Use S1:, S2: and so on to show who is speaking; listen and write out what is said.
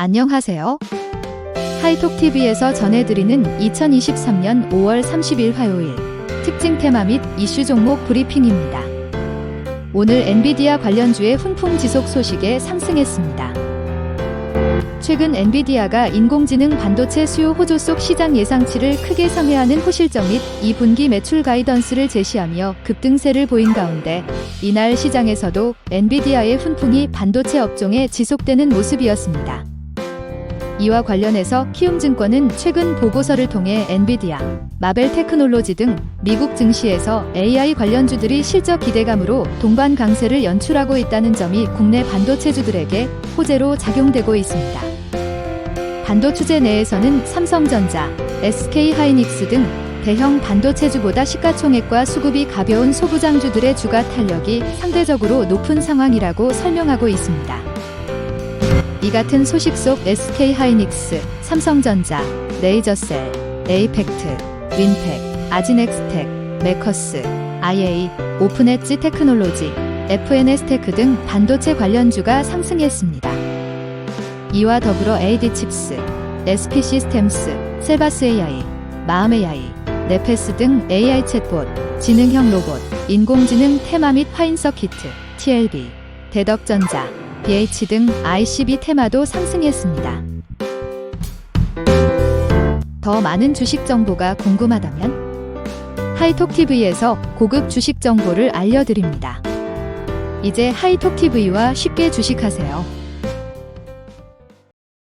S1: 안녕하세요. 하이톡TV에서 전해드리는 2023년 5월 30일 화요일 특징 테마 및 이슈 종목 브리핑입니다. 오늘 엔비디아 관련주의 훈풍 지속 소식에 상승했습니다. 최근 엔비디아가 인공지능 반도체 수요 호조 속 시장 예상치를 크게 상회하는 호실적 및 2분기 매출 가이던스를 제시하며 급등세를 보인 가운데 이날 시장에서도 엔비디아의 훈풍이 반도체 업종에 지속되는 모습이었습니다. 이와 관련해서 키움증권은 최근 보고서를 통해 엔비디아, 마벨 테크놀로지 등 미국 증시에서 AI 관련주들이 실적 기대감으로 동반 강세를 연출하고 있다는 점이 국내 반도체주들에게 호재로 작용되고 있습니다. 반도체제 내에서는 삼성전자, SK 하이닉스 등 대형 반도체주보다 시가총액과 수급이 가벼운 소부장주들의 주가 탄력이 상대적으로 높은 상황이라고 설명하고 있습니다. 이 같은 소식 속 SK 하이닉스, 삼성전자, 레이저셀, 에이펙트, 윈텍, 아지넥스텍, 메커스, IA, 오픈엣지 테크놀로지, FNS테크 등 반도체 관련주가 상승했습니다. 이와 더불어 AD칩스, SP 시스템스, 셀바스 AI, 마음 AI, 네페스 등 AI 챗봇, 지능형 로봇, 인공지능 테마 및 화인 서 키트, TLB, 대덕전자, BH 등 ICB 테마도 상승했습니다. 더 많은 주식 정보가 궁금하다면 하이톡TV에서 고급 주식 정보를 알려드립니다. 이제 하이톡TV와 쉽게 주식하세요.